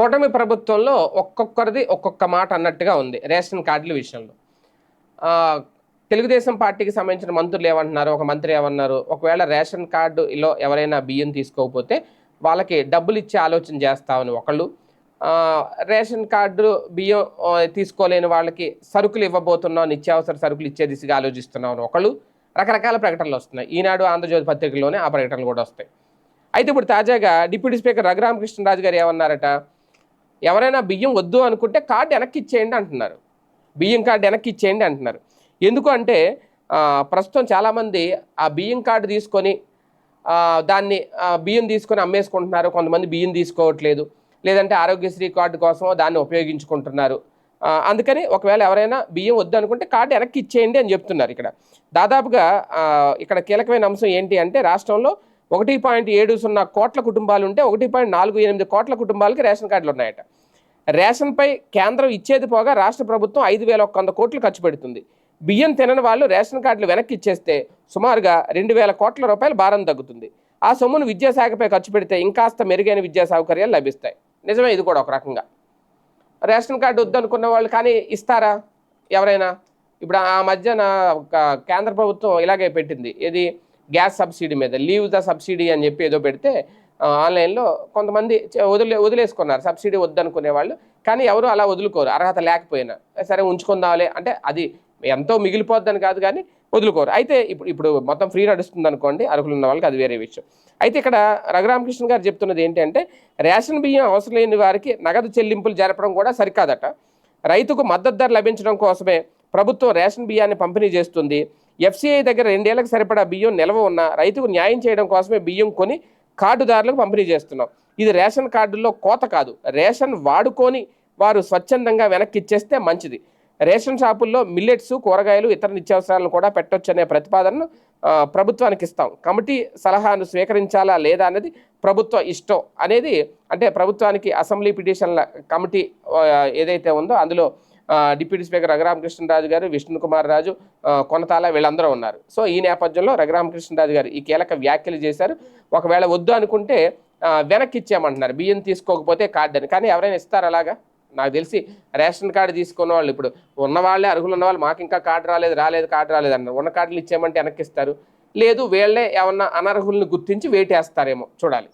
కూటమి ప్రభుత్వంలో ఒక్కొక్కరిది ఒక్కొక్క మాట అన్నట్టుగా ఉంది రేషన్ కార్డుల విషయంలో. తెలుగుదేశం పార్టీకి సంబంధించిన మంత్రులు ఏమంటున్నారు? ఒక మంత్రి ఏమన్నారు? ఒకవేళ రేషన్ కార్డులో ఎవరైనా బియ్యం తీసుకోకపోతే వాళ్ళకి డబ్బులు ఇచ్చే ఆలోచన చేస్తామని ఒకళ్ళు. రేషన్ కార్డు బియ్యం తీసుకోలేని వాళ్ళకి సరుకులు ఇవ్వబోతున్నాం నిత్యావసర సరుకులు ఇచ్చే దిశగా ఆలోచిస్తున్నాం అని ఒకళ్ళు. రకరకాల ప్రకటనలు వస్తున్నాయి. ఈనాడు ఆంధ్రజ్యోతి పత్రికలోనే ఆ ప్రకటనలు కూడా వస్తాయి. అయితే ఇప్పుడు తాజాగా డిప్యూటీ స్పీకర్ రఘురామకృష్ణరాజు గారు ఏమన్నారట? ఎవరైనా బియ్యం వద్దు అనుకుంటే కార్డు వెనక్కి ఇచ్చేయండి అంటున్నారు. బియ్యం కార్డు వెనక్కి ఇచ్చేయండి అంటున్నారు. ఎందుకు అంటే ప్రస్తుతం చాలామంది ఆ బియ్యం కార్డు తీసుకొని దాన్ని బియ్యం తీసుకొని అమ్మేసుకుంటున్నారు. కొంతమంది బియ్యం తీసుకోవట్లేదు. లేదంటే ఆరోగ్యశ్రీ కార్డు కోసమో దాన్ని ఉపయోగించుకుంటున్నారు. అందుకని ఒకవేళ ఎవరైనా బియ్యం వద్దు అనుకుంటే కార్డు వెనక్కి ఇచ్చేయండి అని చెప్తున్నారు ఇక్కడ. దాదాపుగా ఇక్కడ కీలకమైన అంశం ఏంటి అంటే రాష్ట్రంలో ఒకటి పాయింట్ ఏడు సున్నా కోట్ల కుటుంబాలు ఉంటే ఒకటి పాయింట్ నాలుగు ఎనిమిది కోట్ల కుటుంబాలకి రేషన్ కార్డులు ఉన్నాయట. రేషన్పై కేంద్రం ఇచ్చేది పోగా రాష్ట్ర ప్రభుత్వం ఐదు వేల ఒక్క వంద కోట్లు ఖర్చు పెడుతుంది. బియ్యం తినని వాళ్ళు రేషన్ కార్డులు వెనక్కి ఇచ్చేస్తే సుమారుగా రెండు వేల కోట్ల రూపాయల భారం తగ్గుతుంది. ఆ సొమ్మును విద్యాశాఖపై ఖర్చు పెడితే ఇంకాస్త మెరుగైన విద్యా సౌకర్యాలు లభిస్తాయి. నిజమే ఇది కూడా ఒక రకంగా. రేషన్ కార్డు వద్దనుకున్న వాళ్ళు కానీ ఇస్తారా? ఎవరైనా? ఇప్పుడు ఆ మధ్యన కేంద్ర ప్రభుత్వం ఇలాగే పెట్టింది. ఏది? గ్యాస్ సబ్సిడీ మీద లీవ్ ద సబ్సిడీ అని చెప్పి ఏదో పెడితే ఆన్లైన్లో కొంతమంది వదిలే వదిలేసుకున్నారు. సబ్సిడీ వద్దనుకునే వాళ్ళు. కానీ ఎవరు అలా వదులుకోరు. అర్హత లేకపోయినా. సరే ఉంచుకుందాంలే. అంటే అది ఎంతో మిగిలిపోద్దని కాదు కానీ వదులుకోరు. అయితే ఇప్పుడు ఇప్పుడు మొత్తం ఫ్రీ నడుస్తుంది అనుకోండి అర్హులు ఉన్న వాళ్ళకి అది వేరే విషయం. అయితే ఇక్కడ రఘురామకృష్ణ గారు చెప్తున్నది ఏంటంటే రేషన్ బియ్యం అవసరం లేని వారికి నగదు చెల్లింపులు జరపడం కూడా సరికాదట. రైతుకు మద్దతు ధర లభించడం కోసమే ప్రభుత్వం రేషన్ బియ్యాన్ని పంపిణీ చేస్తుంది. ఎఫ్సిఐ దగ్గర రెండేళ్ళకు సరిపడా బియ్యం నిల్వ ఉన్న రైతుకు న్యాయం చేయడం కోసమే బియ్యం కొని కార్డుదారులకు పంపిణీ చేస్తున్నాం. ఇది రేషన్ కార్డుల్లో కోత కాదు. రేషన్ వాడుకొని వారు స్వచ్ఛందంగా వెనక్కి ఇచ్చేస్తే మంచిది. రేషన్ షాపుల్లో మిల్లెట్స్ కూరగాయలు ఇతర నిత్యావసరాలను కూడా పెట్టొచ్చు అనే ప్రతిపాదనను ప్రభుత్వానికి ఇస్తాం. కమిటీ సలహాను స్వీకరించాలా లేదా అనేది ప్రభుత్వ ఇష్టం అనేది అంటే ప్రభుత్వానికి అసెంబ్లీ పిటిషన్ల కమిటీ ఏదైతే ఉందో అందులో డిప్యూటీ స్పీకర్ రఘురామకృష్ణరాజు గారు విష్ణు కుమార్ రాజు కొనతాల వీళ్ళందరూ ఉన్నారు. సో ఈ నేపథ్యంలో రఘురామకృష్ణరాజు గారు ఈ కీలక వ్యాఖ్యలు చేశారు. ఒకవేళ వద్దు అనుకుంటే వెనక్కి ఇచ్చామంటున్నారు బియ్యం తీసుకోకపోతే కార్డు అని. కానీ ఎవరైనా ఇస్తారు అలాగా? నాకు తెలిసి రేషన్ కార్డు తీసుకున్న వాళ్ళు ఇప్పుడు ఉన్న వాళ్ళే అర్హులు ఉన్న వాళ్ళు మాకు ఇంకా కార్డు రాలేదు రాలేదు కార్డు రాలేదు అన్నారు. ఉన్న కార్డులు ఇచ్చామంటే వెనక్కి ఇస్తారు. లేదు వీళ్ళే ఏమన్నా అనర్హుల్ని గుర్తించి వేటేస్తారేమో చూడాలి.